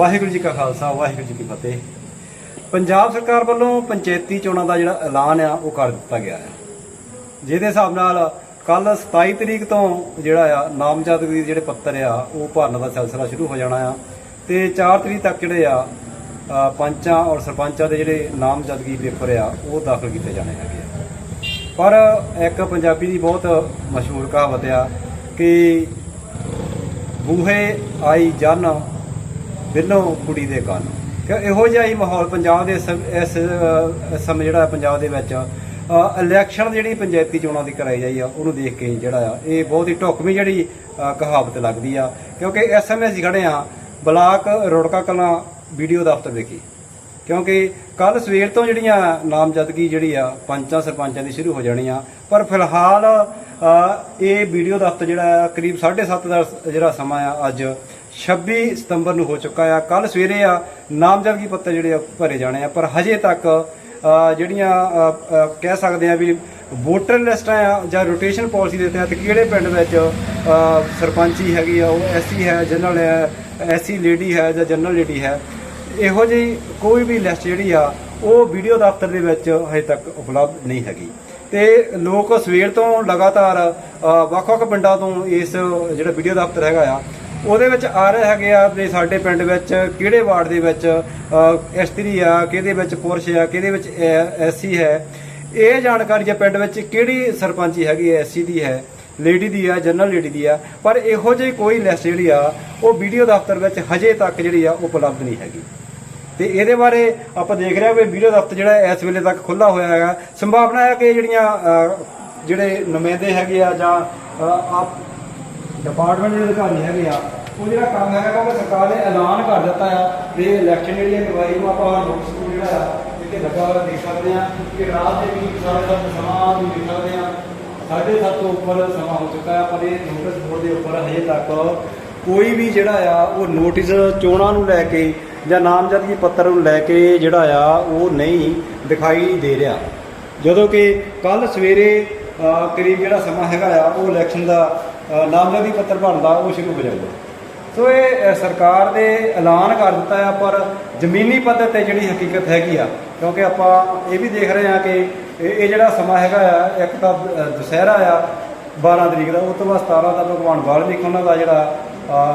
ਵਾਹਿਗੁਰੂ ਜੀ ਕਾ ਖਾਲਸਾ, ਵਾਹਿਗੁਰੂ ਜੀ ਕੀ ਫਤਿਹ। ਪੰਜਾਬ ਸਰਕਾਰ ਵੱਲੋਂ ਪੰਚਾਇਤੀ ਚੋਣਾਂ ਦਾ ਜਿਹੜਾ ਐਲਾਨ ਆ, ਉਹ ਕਰ ਦਿੱਤਾ ਗਿਆ ਹੈ। ਜਿਹਦੇ ਹਿਸਾਬ ਨਾਲ ਕੱਲ 27 ਤਰੀਕ ਤੋਂ ਜਿਹੜਾ ਆ, ਨਾਮਜ਼ਦਗੀ ਦੇ ਜਿਹੜੇ ਪੱਤਰ ਆ, ਉਹ ਭਰਨ ਦਾ ਸਿਲਸਿਲਾ ਸ਼ੁਰੂ ਹੋ ਜਾਣਾ ਆ। ਤੇ 4 ਤਰੀਕ ਤੱਕ ਜਿਹੜੇ ਆ ਪੰਚਾਂ ਔਰ ਸਰਪੰਚਾਂ ਦੇ ਜਿਹੜੇ ਨਾਮਜ਼ਦਗੀ ਪੇਪਰ ਆ, ਉਹ ਦਾਖਲ ਕੀਤੇ ਜਾਣੇ ਹੈਗੇ ਆ। ਪਰ ਇੱਕ ਪੰਜਾਬੀ ਦੀ ਬਹੁਤ ਮਸ਼ਹੂਰ ਕਹਾਵਤ ਆ ਕਿ, ਬੂਹੇ ਆਈ ਜਨ ਬਿੱਲੋਂ ਕੁੜੀ ਦੇ ਕੰਨ। ਕਿ ਇਹੋ ਜਿਹਾ ਹੀ ਮਾਹੌਲ ਪੰਜਾਬ ਦੇ ਇਸ ਇਸ ਸਮੇਂ ਜਿਹੜਾ ਪੰਜਾਬ ਦੇ ਵਿੱਚ ਇਲੈਕਸ਼ਨ ਜਿਹੜੀ ਪੰਚਾਇਤੀ ਚੋਣਾਂ ਦੀ ਕਰਾਈ ਜਾਈ ਆ ਉਹਨੂੰ ਦੇਖ ਕੇ ਜਿਹੜਾ ਆ ਇਹ ਬਹੁਤ ਹੀ ਢੁਕਵੀਂ ਜਿਹੜੀ ਕਹਾਵਤ ਲੱਗਦੀ ਆ। ਕਿਉਂਕਿ ਇਸ ਸਮੇਂ ਅਸੀਂ ਖੜੇ ਆ ਬਲਾਕ ਰੋੜਕਾ ਕਲਾਂ ਵੀਡੀਓ ਦਫ਼ਤਰ ਵਿਖੇ। ਕਿਉਂਕਿ ਕੱਲ ਸਵੇਰ ਤੋਂ ਜਿਹੜੀਆਂ ਨਾਮਜ਼ਦਗੀ ਜਿਹੜੀ ਆ ਪੰਚਾਂ ਸਰਪੰਚਾਂ ਦੀ ਸ਼ੁਰੂ ਹੋ ਜਾਣੀ ਆ। ਪਰ ਫਿਲਹਾਲ ਅ, ਇਹ ਵੀਡੀਓ ਦਫ਼ਤਰ ਜਿਹੜਾ ਆ ਕਰੀਬ 7:30 ਦਾ ਜਿਹੜਾ ਸਮਾਂ ਆ ਅੱਜ 26 ਸਤੰਬਰ ਨੂੰ ਹੋ ਚੁੱਕਾ ਆ। ਕੱਲ ਸਵੇਰੇ ਆ, ਨਾਮਜ਼ਦਗੀ ਪੱਤਰ ਜਿਹੜੇ ਆ ਭਰੇ ਜਾਣੇ ਆ। ਪਰ ਹਜੇ ਤੱਕ ਜਿਹੜੀਆਂ ਕਹਿ ਸਕਦੇ ਆ ਵੀ ਵੋਟਰ ਲਿਸਟਾਂ ਆ ਜਾਂ ਰੋਟੇਸ਼ਨ ਪਾਲਿਸੀ ਦੇ ਤਹਿਤ ਕਿਹੜੇ ਪਿੰਡ ਵਿੱਚ ਸਰਪੰਚੀ ਹੈਗੀ ਆ, ਉਹ ਐਸੀ ਹੈ, ਜਨਰਲ ਹੈ ਐਸੀ ਲੇਡੀ ਹੈ ਜਾਂ ਜਨਰਲ ਲੇਡੀ ਹੈ, ਇਹੋ ਜਿਹੀ ਕੋਈ ਵੀ ਲਿਸਟ ਜਿਹੜੀ ਆ, ਉਹ ਵੀਡੀਓ ਦਫ਼ਤਰ ਦੇ ਵਿੱਚ ਹਜੇ ਤੱਕ ਉਪਲਬਧ ਨਹੀਂ ਹੈਗੀ। ਤੇ ਲੋਕ ਸਵੇਰ ਤੋਂ ਲਗਾਤਾਰ ਵੱਖ-ਵੱਖ ਪਿੰਡਾਂ ਤੋਂ ਇਸ ਜਿਹੜਾ ਵੀਡੀਓ ਦਫ਼ਤਰ ਹੈਗਾ ਆ ਉਹਦੇ ਵਿੱਚ ਆ ਰਹੇ ਹੈਗੇ ਆ ਵੀ ਸਾਡੇ ਪਿੰਡ ਵਿੱਚ ਕਿਹੜੇ ਵਾਰਡ ਦੇ ਵਿੱਚ ਇਸਤਰੀ ਆ, ਕਿਹਦੇ ਵਿੱਚ ਪੁਰਸ਼ ਆ, ਕਿਹਦੇ ਵਿੱਚ ਐਸਸੀ ਹੈ? ਇਹ ਜਾਣਕਾਰੀ ਜੇ ਪਿੰਡ ਵਿੱਚ ਕਿਹੜੀ ਸਰਪੰਚੀ ਹੈਗੀ ਐ ਐਸਸੀ ਦੀ ਹੈ, ਲੇਡੀ ਦੀ ਆ, ਜਨਰਲ ਲੇਡੀ ਦੀ ਆ, ਪਰ ਇਹੋ ਜਿਹੀ ਕੋਈ ਲਿਸਟ ਜਿਹੜੀ ਆ, ਉਹ ਵੀਡੀਓ ਦਫ਼ਤਰ ਵਿੱਚ ਹਜੇ ਤੱਕ ਜਿਹੜੀ ਆ, ਉਪਲਬਧ ਨਹੀਂ ਹੈਗੀ। ਤੇ ਇਹਦੇ ਬਾਰੇ ਆਪਾਂ ਦੇਖ ਰਹੇ ਹਾਂ ਵੀ ਵੀਡੀਓ ਦਫ਼ਤਰ ਜਿਹੜਾ ਇਸ ਵੇਲੇ ਤੱਕ ਖੁੱਲਾ ਹੋਇਆ ਹੈਗਾ। ਸੰਭਾਵਨਾ ਹੈ ਕਿ ਜਿਹੜੀਆਂ ਜਿਹੜੇ ਨੁਮਾਇੰਦੇ ਹੈਗੇ ਆ ਜਾਂ ਆਪ ਡਿਪਾਰਟਮੈਂਟ ਦੇ ਅਧਿਕਾਰੀ ਹੈਗੇ ਆ, ਉਹ ਜਿਹੜਾ ਕੰਮ ਹੈਗਾ ਕਿਉਂਕਿ ਸਰਕਾਰ ਨੇ ਐਲਾਨ ਕਰ ਦਿੱਤਾ ਆ ਵੀ ਇਲੈਕਸ਼ਨ ਜਿਹੜੀ ਹੈ ਕਰਵਾਈ ਨੂੰ ਆਪਾਂ ਨੋਟਿਸ ਨੂੰ ਜਿਹੜਾ ਆ, ਇੱਥੇ ਲੱਗਾ ਹੋਇਆ ਦੇਖ ਸਕਦੇ ਆ ਕਿ ਰਾਤ ਦੇ ਵੀ ਸਾਡੇ ਦਾ ਸਮਾਂ ਵੀ ਦੇਖ ਸਕਦੇ ਆ। ਸਾਢੇ ਸੱਤ ਤੋਂ ਉੱਪਰ ਸਮਾਂ ਹੋ ਚੁੱਕਾ ਹੈ ਪਰ ਇਹ ਨੋਟਿਸ ਬੋਰਡ ਦੇ ਉੱਪਰ ਹਜੇ ਤੱਕ ਕੋਈ ਵੀ ਜਿਹੜਾ ਆ, ਉਹ ਨੋਟਿਸ ਚੋਣਾਂ ਨੂੰ ਲੈ ਕੇ ਜਾਂ ਨਾਮਜ਼ਦਗੀ ਪੱਤਰ ਨੂੰ ਲੈ ਕੇ ਜਿਹੜਾ ਆ, ਉਹ ਨਹੀਂ ਦਿਖਾਈ ਦੇ ਰਿਹਾ। ਜਦੋਂ ਕਿ ਕੱਲ ਸਵੇਰੇ ਕਰੀਬ ਜਿਹੜਾ ਸਮਾਂ ਹੈਗਾ ਆ, ਉਹ ਇਲੈਕਸ਼ਨ ਦਾ ਨਾਮਜ਼ਦੀ ਪੱਤਰ ਬਣਦਾ, ਉਹ ਸ਼ੁਰੂ ਹੋ ਜਾਊਗਾ ਸੋ ਇਹ ਸਰਕਾਰ ਦੇ ਐਲਾਨ ਕਰ ਦਿੱਤਾ ਆ ਪਰ ਜ਼ਮੀਨੀ ਪੱਧਰ ਤੇ ਜਿਹੜੀ ਹਕੀਕਤ ਹੈਗੀ ਆ, ਕਿਉਂਕਿ ਆਪਾਂ ਇਹ ਵੀ ਦੇਖ ਰਹੇ ਆ ਕਿ ਇਹ ਇਹ ਜਿਹੜਾ ਸਮਾਂ ਹੈਗਾ ਆ, ਇੱਕ ਤਾਂ ਦੁਸਹਿਰਾ ਆ 12 ਤਰੀਕ ਦਾ, ਉਸ ਤੋਂ ਬਾਅਦ 17 ਦਾ ਭਗਵਾਨ ਵਾਲਮੀਕ ਉਹਨਾਂ ਦਾ ਜਿਹੜਾ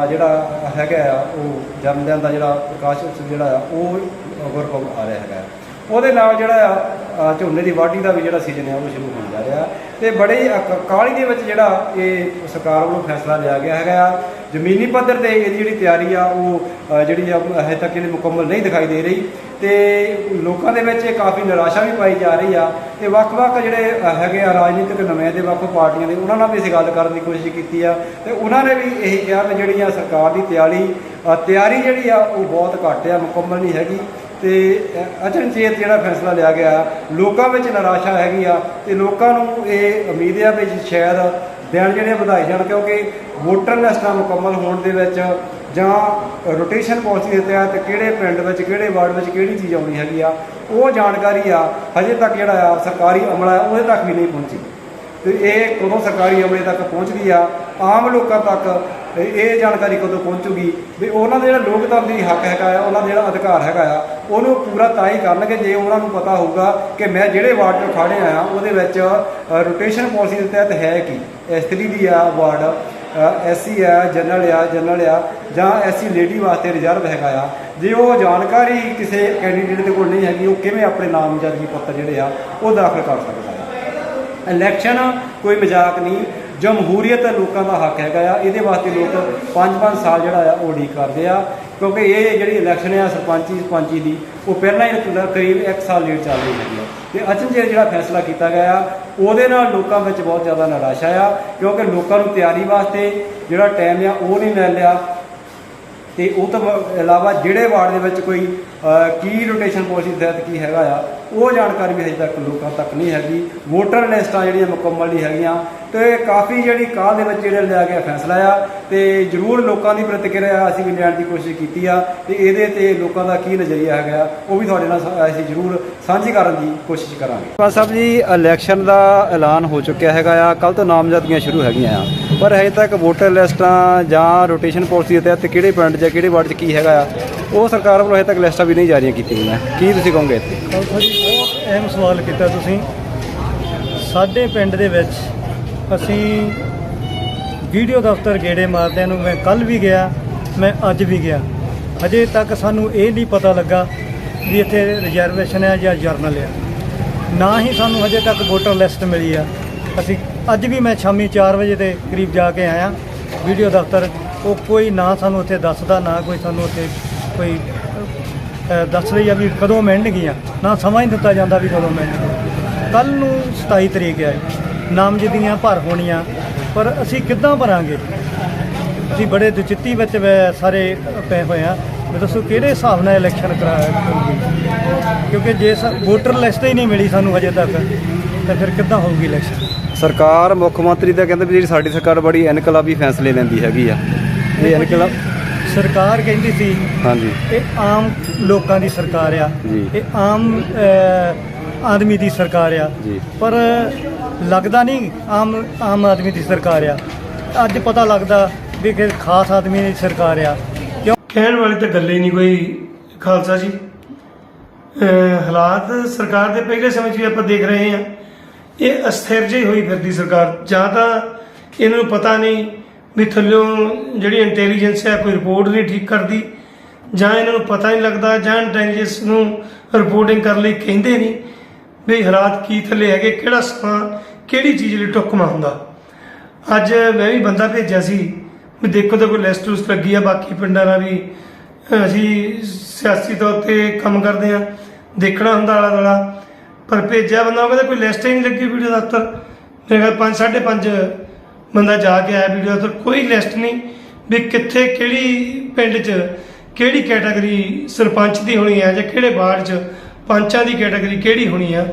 ਜਿਹੜਾ ਹੈਗਾ ਆ, ਉਹ ਜਨਮ ਦਿਨ ਦਾ ਜਿਹੜਾ ਪ੍ਰਕਾਸ਼ ਉਤਸਵ ਜਿਹੜਾ ਆ, ਉਹ ਗੁਰਪੁਰਬ ਆ ਰਿਹਾ ਹੈਗਾ। ਉਹਦੇ ਨਾਲ ਜਿਹੜਾ ਆ ਝੋਨੇ ਦੀ ਵਾਢੀ ਦਾ ਵੀ ਜਿਹੜਾ ਸੀਜ਼ਨ ਹੈ ਉਹ ਸ਼ੁਰੂ ਹੋਣ ਜਾ ਰਿਹਾ। ਤੇ ਬੜੇ ਅਕ- ਕਾਹਲੀ ਦੇ ਵਿੱਚ ਜਿਹੜਾ ਇਹ ਸਰਕਾਰ ਵੱਲੋਂ ਫੈਸਲਾ ਲਿਆ ਗਿਆ ਹੈਗਾ ਆ। ਜ਼ਮੀਨੀ ਪੱਧਰ ਤੇ ਇਹਦੀ ਜਿਹੜੀ ਤਿਆਰੀ ਆ, ਉਹ ਜਿਹੜੀ ਆ ਹਜੇ ਤੱਕ ਇਹਦੀ ਮੁਕੰਮਲ ਨਹੀਂ ਦਿਖਾਈ ਦੇ ਰਹੀ। ਤੇ ਲੋਕਾਂ ਦੇ ਵਿੱਚ ਇਹ ਕਾਫੀ ਨਿਰਾਸ਼ਾ ਵੀ ਪਾਈ ਜਾ ਰਹੀ ਆ। ਤੇ ਵੱਖ-ਵੱਖ ਜਿਹੜੇ ਹੈਗੇ ਆ ਰਾਜਨੀਤਿਕ ਨੁਮਾਇੰਦੇ ਵੱਖ ਪਾਰਟੀਆਂ ਦੇ, ਉਹਨਾਂ ਨਾਲ ਵੀ ਅਸੀਂ ਗੱਲ ਕਰਨ ਦੀ ਕੋਸ਼ਿਸ਼ ਕੀਤੀ ਆ। ਤੇ ਉਹਨਾਂ ਨੇ ਵੀ ਇਹੀ ਕਿਹਾ ਕਿ ਜਿਹੜੀ ਆ ਸਰਕਾਰ ਦੀ ਤਿਆਰੀ ਤਿਆਰੀ ਜਿਹੜੀ ਆ, ਉਹ ਬਹੁਤ ਘੱਟ ਆ, ਮੁਕੰਮਲ ਨਹੀਂ ਹੈਗੀ। ਤੇ ਅਚਨਚੇਤ ਜਿਹੜਾ ਫੈਸਲਾ ਲਿਆ ਗਿਆ, ਲੋਕਾਂ ਵਿੱਚ ਨਿਰਾਸ਼ਾ ਹੈਗੀ ਆ ਤੇ ਲੋਕਾਂ ਨੂੰ ਇਹ ਉਮੀਦ ਆ ਵੀ ਸ਼ਾਇਦ ਦਿਨ ਜਿਹੜੇ ਵਧਾਏ ਜਾਣ ਕਿਉਂਕਿ ਵੋਟਰ ਲਿਸਟਾਂ ਮੁਕੰਮਲ ਹੋਣ ਦੇ ਵਿੱਚ ਜਾਂ ਰੋਟੇਸ਼ਨ ਪਾਲਿਸੀ ਦੇ ਤਹਿਤ ਕਿਹੜੇ ਪਿੰਡ ਵਿੱਚ, ਕਿਹੜੇ ਵਾਰਡ ਵਿੱਚ ਕਿਹੜੀ ਚੀਜ਼ ਆਉਣੀ ਹੈਗੀ ਆ, ਉਹ ਜਾਣਕਾਰੀ ਆ, ਹਜੇ ਤੱਕ ਜਿਹੜਾ ਆ ਸਰਕਾਰੀ ਅਮਲਾ ਉਹਦੇ ਤੱਕ ਵੀ ਨਹੀਂ ਪਹੁੰਚੀ। ਤੇ ਇਹ ਕਦੋਂ ਸਰਕਾਰੀ ਅਮਲੇ ਤੱਕ ਪਹੁੰਚਦੀ ਆ ਆਮ ਲੋਕਾਂ ਤੱਕ ਇਹ ਜਾਣਕਾਰੀ ਕਦੋਂ ਪਹੁੰਚੂਗੀ ਵੀ ਉਹਨਾਂ ਦਾ ਜਿਹੜਾ ਲੋਕਤੰਤਰ ਦੀ ਹੱਕ ਹੈਗਾ ਆ, ਉਹਨਾਂ ਦਾ ਜਿਹੜਾ ਅਧਿਕਾਰ ਹੈਗਾ ਆ, ਉਹਨੂੰ ਪੂਰਾ ਤਾਂ ਹੀ ਕਰਨਗੇ ਜੇ ਉਹਨਾਂ ਨੂੰ ਪਤਾ ਹੋਊਗਾ ਕਿ ਮੈਂ ਜਿਹੜੇ ਵਾਰਡ ਤੋਂ ਖੜੇ ਆਇਆ, ਉਹਦੇ ਵਿੱਚ ਰੋਟੇਸ਼ਨ ਪਾਲਿਸੀ ਦੇ ਤਹਿਤ ਹੈ ਕੀ? ਇਸਤਰੀ ਦੀ ਆ ਵਾਰਡ ਐਸਸੀ ਆ ਜਨਰਲ ਆ ਜਨਰਲ ਆ, ਜਾਂ ਐਸਸੀ ਲੇਡੀ ਵਾਸਤੇ ਰਿਜ਼ਰਵ ਹੈਗਾ ਆ। ਜੇ ਉਹ ਜਾਣਕਾਰੀ ਕਿਸੇ ਕੈਂਡੀਡੇਟ ਦੇ ਕੋਲ ਨਹੀਂ ਹੈਗੀ, ਉਹ ਕਿਵੇਂ ਆਪਣੇ ਨਾਮਜ਼ਦਗੀ ਪੱਤਰ ਜਿਹੜੇ ਆ, ਉਹ ਦਾਖਲ ਕਰ ਸਕਦਾ ਹੈ। ਇਲੈਕਸ਼ਨ ਕੋਈ ਮਜ਼ਾਕ ਨਹੀਂ ਜਮਹੂਰੀਅਤ ਲੋਕਾਂ ਦਾ ਹੱਕ ਹੈਗਾ ਆ। ਇਹਦੇ ਵਾਸਤੇ ਲੋਕ 5-5 ਸਾਲ ਜਿਹੜਾ ਆ ਉਹ ਉਡੀਕ ਕਰਦੇ ਆ। ਕਿਉਂਕਿ ਇਹ ਜਿਹੜੀ ਇਲੈਕਸ਼ਨ ਆ ਸਰਪੰਚੀ ਸਰਪੰਚੀ ਦੀ, ਉਹ ਪਹਿਲਾਂ ਹੀ ਕਰੀਬ 1 ਸਾਲ ਲੇਟ ਚੱਲ ਰਹੀ ਹੈਗੀ ਆ। ਤੇ ਅਚਨਚੇਤ ਜਿਹੜਾ ਫੈਸਲਾ ਕੀਤਾ ਗਿਆ ਆ, ਉਹਦੇ ਨਾਲ ਲੋਕਾਂ ਵਿੱਚ ਬਹੁਤ ਜ਼ਿਆਦਾ ਨਿਰਾਸ਼ਾ ਆ। ਕਿਉਂਕਿ ਲੋਕਾਂ ਨੂੰ ਤਿਆਰੀ ਵਾਸਤੇ ਜਿਹੜਾ ਟਾਈਮ ਆ, ਉਹ ਨਹੀਂ ਮਿਲ ਰਿਹਾ। ਤੇ ਉਹ ਤੋਂ ਇਲਾਵਾ ਜਿਹੜੇ ਵਾਰਡ ਦੇ ਵਿੱਚ ਕੋਈ ਕੀ ਰੋਟੇਸ਼ਨ ਪਾਲਿਸੀ ਤਹਿਤ ਕੀ ਹੈਗਾ ਆ, ਉਹ ਜਾਣਕਾਰੀ ਵੀ ਹਜੇ ਤੱਕ ਲੋਕਾਂ ਤੱਕ ਨਹੀਂ ਹੈਗੀ। ਵੋਟਰ ਲਿਸਟਾਂ ਜਿਹੜੀਆਂ ਮੁਕੰਮਲ ਨਹੀਂ ਹੈਗੀਆਂ। ਤੇ ਕਾਫੀ ਜਿਹੜੀ ਕਾਲ ਦੇ ਵਿੱਚ ਜਿਹੜਾ ਲਿਆ ਗਿਆ ਫੈਸਲਾ ਆ ਤੇ ਜਰੂਰ ਲੋਕਾਂ ਦੀ ਪ੍ਰਤੀਕਿਰਿਆ ਅਸੀਂ ਵੀ ਲੈਣ ਦੀ ਕੋਸ਼ਿਸ਼ ਕੀਤੀ ਆ ਤੇ ਇਹਦੇ ਤੇ ਲੋਕਾਂ ਦਾ ਕੀ ਨਜ਼ਰੀਆ ਹੈਗਾ ਉਹ ਵੀ ਤੁਹਾਡੇ ਨਾਲ ਅਸੀਂ ਜਰੂਰ ਸਾਂਝੀ ਕਰਨ ਦੀ ਕੋਸ਼ਿਸ਼ ਕਰਾਂਗੇ। ਬਸ ਸਾਹਿਬ ਜੀ ਇਲੈਕਸ਼ਨ ਦਾ ਐਲਾਨ ਹੋ ਚੁੱਕਿਆ ਹੈਗਾ ਆ ਕੱਲ ਤੋਂ ਨਾਮਜ਼ਦਗੀਆਂ ਸ਼ੁਰੂ ਹੈਗੀਆਂ ਆ। ਪਰ ਹਜੇ ਤੱਕ ਵੋਟਰ ਲਿਸਟਾਂ ਜਾਂ ਰੋਟੇਸ਼ਨ ਪਾਲਿਸੀ ਦੇ ਤਹਿਤ ਕਿਹੜੇ ਪਿੰਡ ਜਾਂ ਕਿਹੜੇ ਵਾਰਡ 'ਚ ਕੀ ਹੈਗਾ ਆ ਉਹ ਸਰਕਾਰ ਵੱਲੋਂ ਹਜੇ ਤੱਕ ਲਿਸਟਾਂ ਵੀ ਨਹੀਂ ਜਾਰੀਆਂ ਕੀਤੀਆਂ ਗਈਆਂ। ਕੀ ਤੁਸੀਂ ਕਹੋਗੇ ਇੱਥੇ? ਬਹੁਤ ਅਹਿਮ ਸਵਾਲ ਕੀਤਾ ਤੁਸੀਂ। ਸਾਡੇ ਪਿੰਡ ਦੇ ਵਿੱਚ ਅਸੀਂ ਵੀਡੀਓ ਦਫ਼ਤਰ ਗੇੜੇ ਮਾਰਦਿਆਂ ਨੂੰ ਮੈਂ ਕੱਲ ਵੀ ਗਿਆ ਮੈਂ ਅੱਜ ਵੀ ਗਿਆ। ਅਜੇ ਤੱਕ ਸਾਨੂੰ ਇਹ ਨਹੀਂ ਪਤਾ ਲੱਗਾ ਵੀ ਇੱਥੇ ਰਿਜ਼ਰਵੇਸ਼ਨ ਹੈ ਜਾਂ ਜਰਨਲ ਹੈ। ਨਾ ਹੀ ਸਾਨੂੰ ਹਜੇ ਤੱਕ ਵੋਟਰ ਲਿਸਟ ਮਿਲੀ ਆ। ਅਸੀਂ ਅੱਜ ਵੀ ਮੈਂ ਸ਼ਾਮੀ 4 ਵਜੇ ਦੇ ਕਰੀਬ ਜਾ ਕੇ ਆਇਆ। ਵੀਡੀਓ ਦਫ਼ਤਰ ਉਹ ਕੋਈ ਨਾ ਸਾਨੂੰ ਉੱਥੇ ਦੱਸਦਾ ਨਾ ਕੋਈ ਸਾਨੂੰ ਉੱਥੇ ਕੋਈ ਅ, ਦੱਸ ਰਹੀ ਆ ਵੀ ਕਦੋਂ ਮਿਲਣਗੀਆਂ ਨਾ ਸਮਾਂ ਹੀ ਦਿੱਤਾ ਜਾਂਦਾ ਵੀ ਕਦੋਂ ਮਿਲਣਗੀਆਂ ਕੱਲ ਨੂੰ 27 ਤਰੀਕ ਹੈ। ਨਾਮਜ਼ਦਗੀਆਂ ਭਰ ਹੋਣੀਆਂ ਪਰ ਅਸੀਂ ਕਿੱਦਾਂ ਭਰਾਂਗੇ? ਅਸੀਂ ਬੜੇ ਦੁਚਿੱਤੀ ਵਿੱਚ ਸਾਰੇ ਪਏ ਹੋਏ ਆ ਵੀ ਦੱਸੋ ਕਿਹੜੇ ਹਿਸਾਬ ਨਾਲ ਇਲੈਕਸ਼ਨ ਕਰਾਇਆ ਕਿਉਂਕਿ ਜੇ ਵੋਟਰ ਲਿਸਟ ਹੀ ਨਹੀਂ ਮਿਲੀ ਸਾਨੂੰ ਹਜੇ ਤੱਕ ਤਾਂ ਫਿਰ ਕਿੱਦਾਂ ਹੋਊਗੀ ਇਲੈਕਸ਼ਨ ਸਰਕਾਰ ਮੁੱਖ ਮੰਤਰੀ ਦਾ ਕਹਿੰਦੇ ਵੀ ਜਿਹੜੀ ਸਾਡੀ ਸਰਕਾਰ ਬੜੀ ਇਨਕਲਾਬੀ ਫੈਸਲੇ ਲੈਂਦੀ ਹੈਗੀ ਆ। ਇਹ ਇਨਕਲਾਬ ਸਰਕਾਰ ਕਹਿੰਦੀ ਸੀ ਹਾਂਜੀ। ਇਹ ਆਮ ਲੋਕਾਂ ਦੀ ਸਰਕਾਰ ਆ। ਇਹ ਆਮ ਆਦਮੀ ਦੀ ਸਰਕਾਰ ਆ। ਜੀ। ਪਰ ਲੱਗਦਾ ਨਹੀਂ ਆਮ ਆਮ ਆਦਮੀ ਦੀ ਸਰਕਾਰ ਆ। ਅੱਜ ਪਤਾ ਲੱਗਦਾ ਵੀ ਕਿ ਖਾਸ ਆਦਮੀ ਦੀ ਸਰਕਾਰ ਆ। ਕਿਉਂ? ਕਹਿਣ ਵਾਲੀ ਤਾਂ ਗੱਲ ਹੀ ਨਹੀਂ ਕੋਈ ਖਾਲਸਾ ਜੀ। ਹਾਲਾਤ ਸਰਕਾਰ ਦੇ ਪਹਿਲੇ ਸਮੇਂ 'ਚ ਵੀ ਆਪਾਂ ਦੇਖ ਰਹੇ ਹਾਂ। ਇਹ ਅਸਥਿਰ ਜਿਹੀ ਹੋਈ ਫਿਰਦੀ ਸਰਕਾਰ। ਜਾਂ ਤਾਂ ਇਹਨਾਂ ਨੂੰ ਪਤਾ ਨਹੀਂ ਵੀ ਥੱਲਿਓਂ ਜਿਹੜੀ ਇੰਟੈਲੀਜੈਂਸ ਹੈ ਕੋਈ ਰਿਪੋਰਟ ਨਹੀਂ ਠੀਕ ਕਰਦੀ। ਜਾਂ ਇਹਨਾਂ ਨੂੰ ਪਤਾ ਨਹੀਂ ਲੱਗਦਾ ਜਾਂ ਇੰਟੈਲੀਜੈਂਸ ਨੂੰ ਰਿਪੋਰਟਿੰਗ ਕਰਨ ਲਈ ਕਹਿੰਦੇ ਨਹੀਂ। ਵੀ ਹਾਲਾਤ ਕੀ ਥੱਲੇ ਹੈਗੇ, ਕਿਹੜਾ ਸਮਾਂ, ਕਿਹੜੀ ਚੀਜ਼ ਲਈ ਟੁਕਮਾ ਹੁੰਦਾ। ਅੱਜ ਮੈਂ ਵੀ ਬੰਦਾ ਭੇਜਿਆ ਸੀ, ਵੀ ਦੇਖੋ ਤਾਂ ਕੋਈ ਲਿਸਟ ਲੁਸਟ ਲੱਗੀ ਆ, ਬਾਕੀ ਪਿੰਡਾਂ ਨਾਲ ਵੀ ਅਸੀਂ ਸਿਆਸੀ ਤੌਰ ਤੇ ਕੰਮ ਕਰਦੇ ਆ, ਦੇਖਣਾ ਹੁੰਦਾ ਆਲਾ ਦੁਆਲਾ। ਪਰ ਭੇਜਿਆ ਬੰਦਾ, ਉਹ ਕਹਿੰਦਾ ਕੋਈ ਲਿਸਟ ਹੀ ਨਹੀਂ ਲੱਗੀ ਵੀਡੀਓ ਦਫ਼ਤਰ ਮੇਰੇ ਕੋਲ 5 5.5 ਬੰਦਾ ਜਾ ਕੇ ਆਇਆ ਵੀਡੀਓ ਦਫ਼ਤਰ ਕੋਈ ਲਿਸਟ ਨਹੀਂ ਵੀ ਕਿੱਥੇ, ਕਿਹੜੀ ਪਿੰਡ 'ਚ, ਕਿਹੜੀ ਕੈਟਾਗਰੀ ਸਰਪੰਚ ਦੀ ਹੋਣੀ ਹੈ ਜਾਂ ਕਿਹੜੇ ਵਾਰਡ 'ਚ। ਪੰਚਾਂ ਦੀ ਕੈਟਾਗਰੀ ਕਿਹੜੀ ਹੋਣੀ ਆ?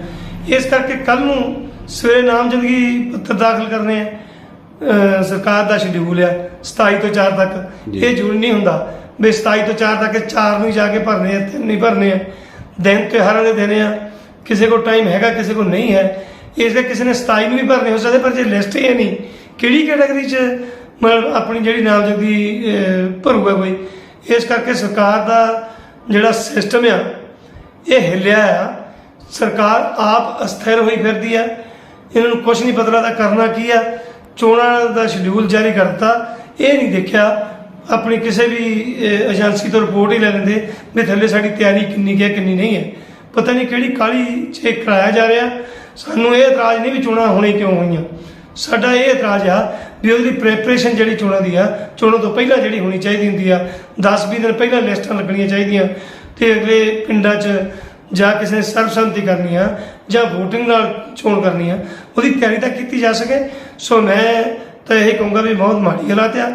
ਇਸ ਕਰਕੇ ਕੱਲ ਨੂੰ ਸਵੇਰੇ ਨਾਮਜ਼ਦਗੀ ਪੱਤਰ ਦਾਖਲ ਕਰਨੇ ਆ। ਸਰਕਾਰ ਦਾ ਸ਼ਡਿਊਲ ਆ 27 ਤੋਂ 4 ਤੱਕ। ਇਹ ਜ਼ਰੂਰੀ ਨਹੀਂ ਹੁੰਦਾ ਵੀ 27 ਤੋਂ 4 ਤੱਕ 4 ਨੂੰ ਜਾ ਕੇ ਭਰਨੇ ਆ ਤਿੰਨ ਨਹੀਂ ਭਰਨੇ ਆ। ਦਿਨ ਤਿਉਹਾਰਾਂ ਦੇ ਦਿਨ ਆ ਕਿਸੇ ਕੋਲ ਟਾਈਮ ਹੈਗਾ ਕਿਸੇ ਕੋਲ ਨਹੀਂ ਹੈ। ਇਸ ਦੇ ਕਿਸੇ ਨੇ 27 ਨੂੰ ਵੀ ਭਰਨੇ ਹੋ ਸਕਦੇ ਪਰ ਜੇ ਲਿਸਟ ਹੀ ਨਹੀਂ ਕਿਹੜੀ ਕੈਟਾਗਰੀ 'ਚ ਮਤਲਬ ਆਪਣੀ ਜਿਹੜੀ ਨਾਮਜ਼ਦਗੀ ਭਰੂਗਾ ਕੋਈ? ਇਸ ਕਰਕੇ ਸਰਕਾਰ ਦਾ ਜਿਹੜਾ ਸਿਸਟਮ ਆ ਇਹ ਹਿੱਲਿਆ ਆ। ਸਰਕਾਰ ਆਪ ਅਸਥਿਰ ਹੋਈ ਫਿਰਦੀ ਆ। ਇਹਨਾਂ ਨੂੰ ਕੁਝ ਨਹੀਂ ਪਤਾ ਲੱਗਦਾ ਕਰਨਾ ਕੀ ਆ। ਚੋਣਾਂ ਦਾ ਸ਼ਡਿਊਲ ਜਾਰੀ ਕਰਤਾ ਇਹ ਨਹੀਂ ਦੇਖਿਆ ਆਪਣੀ ਕਿਸੇ ਵੀ ਏਜੰਸੀ ਤੋਂ ਰਿਪੋਰਟ ਹੀ ਲੈ ਲੈਂਦੇ ਵੀ ਥੱਲੇ ਸਾਡੀ ਤਿਆਰੀ ਕਿੰਨੀ ਕੁ ਹੈ, ਕਿੰਨੀ ਨਹੀਂ ਹੈ। ਪਤਾ ਨਹੀਂ ਕਿਹੜੀ ਕਾਲੀ ਚ ਇਹ ਕਰਾਇਆ ਜਾ ਰਿਹਾ। ਸਾਨੂੰ ਇਹ ਇਤਰਾਜ਼ ਨਹੀਂ ਵੀ ਚੋਣਾਂ ਹੋਣੀ ਕਿਉਂ ਹੋਈਆਂ। ਸਾਡਾ ਇਹ ਇਤਰਾਜ਼ ਆ ਵੀ ਉਹਦੀ ਪ੍ਰੈਪਰੇਸ਼ਨ ਜਿਹੜੀ ਚੋਣਾਂ ਦੀ ਆ, ਚੋਣਾਂ ਤੋਂ ਪਹਿਲਾਂ ਜਿਹੜੀ ਹੋਣੀ ਚਾਹੀਦੀ ਹੁੰਦੀ ਆ 10-20 ਦਿਨ ਪਹਿਲਾਂ ਲਿਸਟਾਂ ਲੱਗਣੀਆਂ ਚਾਹੀਦੀਆਂ। ਤੇ ਅਗਲੇ ਪਿੰਡਾਂ 'ਚ ਜਾਂ ਕਿਸੇ ਨੇ ਸਰਬਸੰਮਤੀ ਕਰਨੀ ਆ ਜਾਂ VOTING ਨਾਲ ਚੋਣ ਕਰਨੀ ਆ, ਉਹਦੀ ਤਿਆਰੀ ਤਾਂ ਕੀਤੀ ਜਾ ਸਕੇ। ਸੋ ਮੈਂ ਤਾਂ ਇਹ ਕਹੂੰਗਾ ਵੀ ਬਹੁਤ ਮਾੜੀ ਹਾਲਾਤ ਆ।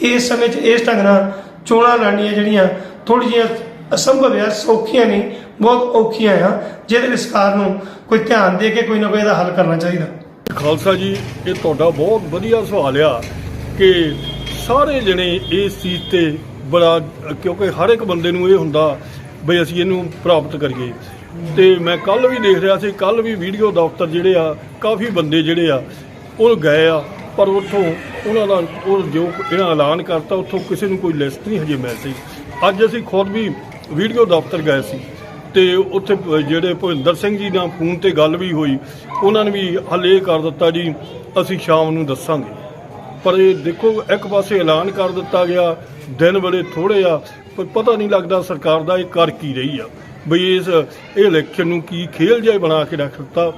ਇਸ ਸਮੇਂ 'ਚ ਇਸ ਢੰਗ ਨਾਲ ਚੋਣਾਂ ਲੜਨੀਆਂ ਜਿਹੜੀਆਂ ਥੋੜੀ ਜਿਹੀਆਂ ਅਸੰਭਵ ਆ, ਸੌਖੀਆਂ ਨਹੀਂ, ਬਹੁਤ ਔਖੀਆਂ ਆ, ਜਿਹਦੇ ਲਈ ਸਰਕਾਰ ਨੂੰ ਕੋਈ ਧਿਆਨ ਦੇ ਕੇ ਕੋਈ ਨਾ ਕੋਈ ਇਹਦਾ ਹੱਲ ਕਰਨਾ ਚਾਹੀਦਾ। ਖਾਲਸਾ ਜੀ, ਇਹ ਤੁਹਾਡਾ ਬਹੁਤ ਵਧੀਆ ਸਵਾਲ ਆ ਕਿ ਸਾਰੇ ਜਣੇ ਇਸ ਚੀਜ਼ ਤੇ ਬੜਾ, ਕਿਉਂਕਿ ਹਰ ਇੱਕ ਬੰਦੇ ਨੂੰ ਇਹ ਹੁੰਦਾ ਬਈ ਅਸੀਂ ਇਹਨੂੰ ਪ੍ਰਾਪਤ ਕਰੀਏ। ਤੇ ਮੈਂ ਕੱਲ ਵੀ ਦੇਖ ਰਿਹਾ ਸੀ ਕੱਲ ਵੀ ਵੀਡੀਓ ਦਫ਼ਤਰ ਜਿਹੜੇ ਆ, ਕਾਫੀ ਬੰਦੇ ਜਿਹੜੇ ਆ, ਉਹ ਗਏ ਆ, ਪਰ ਉੱਥੋਂ ਉਹਨਾਂ ਦਾ ਉਹ ਜੋ ਇਹਨਾਂ ਐਲਾਨ ਕਰਤਾ, ਉੱਥੋਂ ਕਿਸੇ ਨੂੰ ਕੋਈ ਲਿਸਟ ਨਹੀਂ ਹਜੇ ਮਿਲ ਸੀ ਅੱਜ ਅਸੀਂ ਖੁਦ ਵੀ ਵੀਡੀਓ ਦਫ਼ਤਰ ਗਏ ਸੀ, ਤੇ ਉੱਥੇ ਜਿਹੜੇ ਭੁਪਿੰਦਰ ਸਿੰਘ ਜੀ ਨਾਲ ਫੋਨ ਤੇ ਗੱਲ ਵੀ ਹੋਈ, ਉਹਨਾਂ ਨੇ ਵੀ ਹੱਲੇ ਇਹ ਕਰ ਦਿੱਤਾ ਜੀ, ਅਸੀਂ ਸ਼ਾਮ ਨੂੰ ਦੱਸਾਂਗੇ। ਪਰ ਇਹ ਦੇਖੋ, ਇੱਕ ਪਾਸੇ ਐਲਾਨ ਕਰ ਦਿੱਤਾ ਗਿਆ, ਦਿਨ ਬੜੇ ਥੋੜੇ ਆ ਪਰ ਪਤਾ ਨਹੀਂ ਲੱਗਦਾ ਸਰਕਾਰ ਦਾ ਇਹ ਕਰ ਕੀ ਰਹੀ ਆ। ਬਈ ਇਸ, ਇਹ ਇਲੈਕਸ਼ਨ ਨੂੰ ਕੀ ਖੇਲ ਜਿਹਾ ਬਣਾ ਕੇ ਰੱਖ ਦਿੱਤਾ।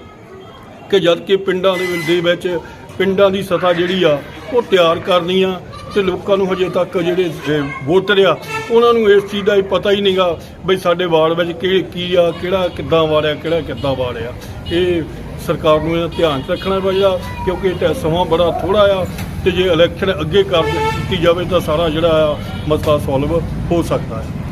ਕਿ ਜਦ ਕਿ ਪਿੰਡਾਂ ਦੇ ਵਿੱਚ ਪਿੰਡਾਂ ਦੀ ਸਤਾ ਜਿਹੜੀ ਆ, ਉਹ ਤਿਆਰ ਕਰਨੀ ਆ ਤੇ ਲੋਕਾਂ ਨੂੰ ਹਜੇ ਤੱਕ ਜਿਹੜੇ ਵੋਟਰ ਆ ਉਹਨਾਂ ਨੂੰ ਇਸ ਚੀਜ਼ ਦਾ ਹੀ ਪਤਾ ਹੀ ਨਹੀਂਗਾ ਬਈ ਸਾਡੇ ਵਾਰਡ ਵਿੱਚ ਕੀ ਕੀ ਆ, ਕਿਹੜਾ ਕਿੱਦਾਂ ਵਾੜਿਆ ਕਿਹੜਾ ਕਿੱਦਾਂ ਵਾੜਿਆ ਇਹ ਸਰਕਾਰ ਨੂੰ ਇਹਦਾ ਧਿਆਨ 'ਚ ਰੱਖਣਾ ਚਾਹੀਦਾ ਕਿਉਂਕਿ ਇਹ ਤਾਂ ਸਮਾਂ ਬੜਾ ਥੋੜਾ ਆ ਤੇ ਜੇ ਇਲੈਕਸ਼ਨ ਅੱਗੇ ਕਰ ਦਿੱਤੀ ਜਾਵੇ ਤਾਂ ਸਾਰਾ ਜਿਹੜਾ ਆ ਮਸਲਾ ਸੋਲਵ ਹੋ ਸਕਦਾ ਹੈ।